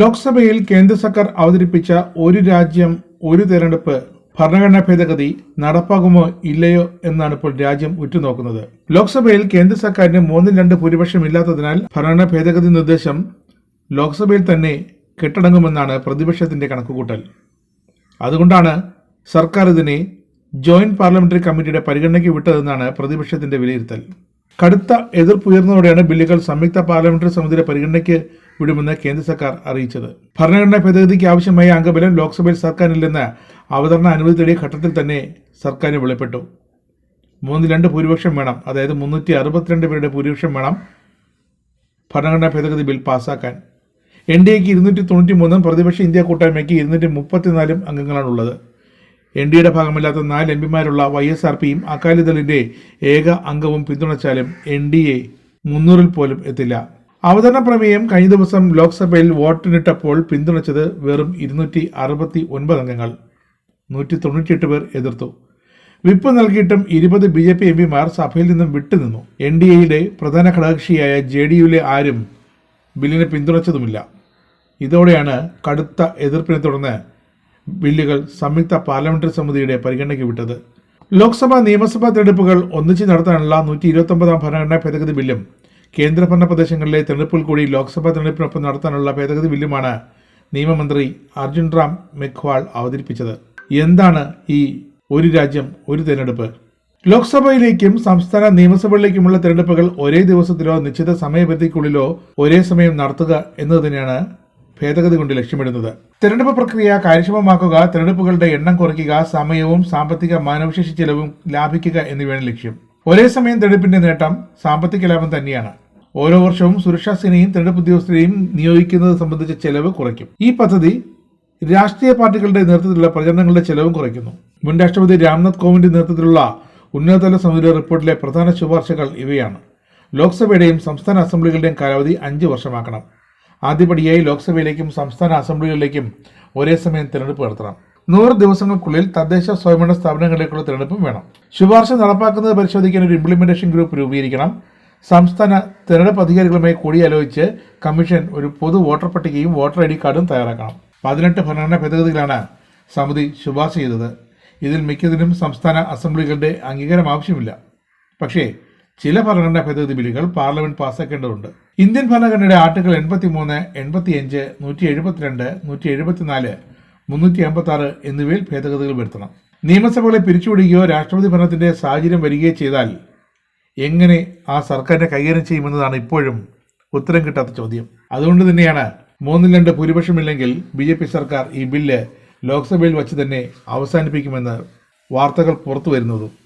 ലോക്സഭയിൽ കേന്ദ്ര സർക്കാർ അവതരിപ്പിച്ച ഒരു രാജ്യം ഒരു തെരഞ്ഞെടുപ്പ് ഭരണഘടനാ ഭേദഗതി നടപ്പാകുമോ ഇല്ലയോ എന്നാണ് ഇപ്പോൾ രാജ്യം ഉറ്റുനോക്കുന്നത്. ലോക്സഭയിൽ കേന്ദ്ര സർക്കാരിന് മൂന്നിൽ രണ്ട് ഭൂരിപക്ഷം ഇല്ലാത്തതിനാൽ ഭരണഘടനാ ഭേദഗതി നിർദ്ദേശം ലോക്സഭയിൽ തന്നെ കെട്ടടങ്ങുമെന്നാണ് പ്രതിപക്ഷത്തിന്റെ കണക്കുകൂട്ടൽ. അതുകൊണ്ടാണ് സർക്കാർ ഇതിനെ ജോയിന്റ് പാർലമെന്ററി കമ്മിറ്റിയുടെ പരിഗണനയ്ക്ക് വിട്ടതെന്നാണ് പ്രതിപക്ഷത്തിന്റെ വിലയിരുത്തൽ. കടുത്ത എതിർപ്പുയർന്നതോടെയാണ് ബില്ലുകൾ സംയുക്ത പാർലമെന്ററി സമിതിയുടെ പരിഗണനയ്ക്ക് വിടുമെന്ന് കേന്ദ്ര സർക്കാർ അറിയിച്ചത്. ഭരണഘടനാ ഭേദഗതിക്ക് ആവശ്യമായ അംഗബലം ലോക്സഭയിൽ സർക്കാരില്ലെന്ന് അവതരണ അനുമതി തേടിയ ഘട്ടത്തിൽ തന്നെ സർക്കാരിന് വെളിപ്പെട്ടു. മൂന്നിൽ രണ്ട് ഭൂരിപക്ഷം വേണം. അതായത് മുന്നൂറ്റി അറുപത്തിരണ്ട് പേരുടെ ഭൂരിപക്ഷം വേണം ഭരണഘടനാ ഭേദഗതി ബിൽ പാസാക്കാൻ. എൻ ഡി എക്ക് ഇരുന്നൂറ്റി തൊണ്ണൂറ്റി മൂന്നും പ്രതിപക്ഷ ഇന്ത്യ കൂട്ടായ്മയ്ക്ക് ഇരുന്നൂറ്റി മുപ്പത്തിനാലും അംഗങ്ങളാണുള്ളത്. എൻ ഡി എയുടെ ഭാഗമില്ലാത്ത നാല് എം പിമാരുള്ള വൈ എസ് ആർ പിയും അകാലിദളിന്റെ ഏക അംഗവും പിന്തുണച്ചാലും എൻ ഡി എ മുന്നൂറിൽ പോലും എത്തില്ല. അവതരണ പ്രമേയം കഴിഞ്ഞ ദിവസം ലോക്സഭയിൽ വോട്ടിനിട്ടപ്പോൾ പിന്തുണച്ചത് വെറും ഇരുന്നൂറ്റി അറുപത്തി ഒൻപത് അംഗങ്ങൾ. നൂറ്റി തൊണ്ണൂറ്റിയെട്ട് പേർ എതിർത്തു. വിപ്പ് നൽകിയിട്ടും ഇരുപത് ബി ജെ പി എം പിമാർ സഭയിൽ നിന്നും വിട്ടുനിന്നു. എൻ ഡി എയുടെ പ്രധാന ഘടകകക്ഷിയായ ജെ ഡി യുവിലെ ആരും ബില്ലിനെ പിന്തുണച്ചതുമില്ല. ഇതോടെയാണ് കടുത്ത എതിർപ്പിനെ തുടർന്ന് ബില്ലുകൾ സംയുക്ത പാർലമെന്ററി സമിതിയുടെ പരിഗണനയ്ക്ക് വിട്ടത്. ലോക്സഭാ നിയമസഭാ തെരഞ്ഞെടുപ്പുകൾ ഒന്നിച്ച് നടത്താനുള്ള നൂറ്റി ഇരുപത്തൊമ്പതാം ഭരണഘടനാ ഭേദഗതി ബില്ലും കേന്ദ്രഭരണ പ്രദേശങ്ങളിലെ തെരഞ്ഞെടുപ്പിൽ കൂടി ലോക്സഭാ തെരഞ്ഞെടുപ്പിനൊപ്പം നടത്താനുള്ള ഭേദഗതി ബില്ലുമാണ് നിയമമന്ത്രി അർജുൻ റാം മെഘ്വാൾ അവതരിപ്പിച്ചത്. എന്താണ് ഈ ഒരു രാജ്യം ഒരു തെരഞ്ഞെടുപ്പ്? ലോക്സഭയിലേക്കും സംസ്ഥാന നിയമസഭകളിലേക്കുമുള്ള തെരഞ്ഞെടുപ്പുകൾ ഒരേ ദിവസത്തിലോ നിശ്ചിത സമയപരിധിക്കുള്ളിലോ ഒരേ സമയം നടത്തുക എന്നത് തന്നെയാണ് ഭേദഗതി കൊണ്ട് ലക്ഷ്യമിടുന്നത്. തെരഞ്ഞെടുപ്പ് പ്രക്രിയ കാര്യക്ഷമമാക്കുക തെരഞ്ഞെടുപ്പുകളുടെ എണ്ണം കുറയ്ക്കുക സമയവും സാമ്പത്തിക മാനവശേഷി ചെലവും ലാഭിക്കുക എന്നിവയാണ് ലക്ഷ്യം. ഒരേ സമയം തെരഞ്ഞെടുപ്പിന്റെ നേട്ടം സാമ്പത്തിക ലാഭം തന്നെയാണ്. ഓരോ വർഷവും സുരക്ഷാ സേനയും തെരഞ്ഞെടുപ്പ് ഉദ്യോഗസ്ഥരെയും നിയോഗിക്കുന്നത് സംബന്ധിച്ച ചെലവ് കുറയ്ക്കും. ഈ പദ്ധതി രാഷ്ട്രീയ പാർട്ടികളുടെ നേതൃത്വത്തിലുള്ള പ്രചരണങ്ങളുടെ ചെലവും കുറയ്ക്കുന്നു. മുൻ രാഷ്ട്രപതി രാംനാഥ് കോവിന്ദിന്റെ നേതൃത്വത്തിലുള്ള ഉന്നതതല സമിതിയുടെ റിപ്പോർട്ടിലെ പ്രധാന ശുപാർശകൾ ഇവയാണ്. ലോക്സഭയുടെയും സംസ്ഥാന അസംബ്ലികളുടെയും കാലാവധി അഞ്ച് വർഷമാക്കണം. ആദ്യപടിയായി ലോക്സഭയിലേക്കും സംസ്ഥാന അസംബ്ലികളിലേക്കും ഒരേ സമയം തിരഞ്ഞെടുപ്പ് നടത്തണം. നൂറ് ദിവസങ്ങൾക്കുള്ളിൽ തദ്ദേശ സ്വയംഭരണ സ്ഥാപനങ്ങളിലേക്കുള്ള തിരഞ്ഞെടുപ്പും വേണം. ശുപാർശ നടപ്പാക്കുന്നത് പരിശോധിക്കാൻ ഒരു ഇംപ്ലിമെന്റേഷൻ ഗ്രൂപ്പ് രൂപീകരിക്കണം. സംസ്ഥാന തിരഞ്ഞെടുപ്പ് അധികാരികളുമായി കൂടിയാലോചിച്ച് കമ്മീഷൻ ഒരു പൊതു വോട്ടർ പട്ടികയും വോട്ടർ ഐ ഡി കാർഡും തയ്യാറാക്കണം. പതിനെട്ട് ഭരണഘടനാ ഭേദഗതികളാണ് സമിതി ശുപാർശ ചെയ്തത്. ഇതിൽ മിക്കതിനും സംസ്ഥാന അസംബ്ലികളുടെ അംഗീകാരം ആവശ്യമില്ല. പക്ഷേ ചില ഭരണഘടനാ ഭേദഗതി ബില്ലുകൾ പാർലമെന്റ് പാസ്സാക്കേണ്ടതുണ്ട്. ഇന്ത്യൻ ഭരണഘടനയുടെ ആർട്ടിക്കിൾ എൺപത്തി മൂന്ന് എൺപത്തിയഞ്ച് നൂറ്റി എഴുപത്തിരണ്ട് നൂറ്റി എഴുപത്തിനാല് മുന്നൂറ്റി അമ്പത്തി ആറ് എന്നിവയിൽ ഭേദഗതികൾ വരുത്തണം. നിയമസഭകളെ പിരിച്ചുവിടുകയോ രാഷ്ട്രപതി ഭരണത്തിന്റെ സാഹചര്യം വരികയോ ചെയ്താൽ എങ്ങനെ ആ സർക്കാരിനെ കൈകാര്യം ചെയ്യുമെന്നതാണ് ഇപ്പോഴും ഉത്തരം കിട്ടാത്ത ചോദ്യം. അതുകൊണ്ട് തന്നെയാണ് മൂന്നിൽ രണ്ട് ഭൂരിപക്ഷമില്ലെങ്കിൽ ബി ജെ പി സർക്കാർ ഈ ബില്ല് ലോക്സഭയിൽ വച്ച് തന്നെ അവസാനിപ്പിക്കുമെന്ന് വാർത്തകൾ പുറത്തു വരുന്നതും.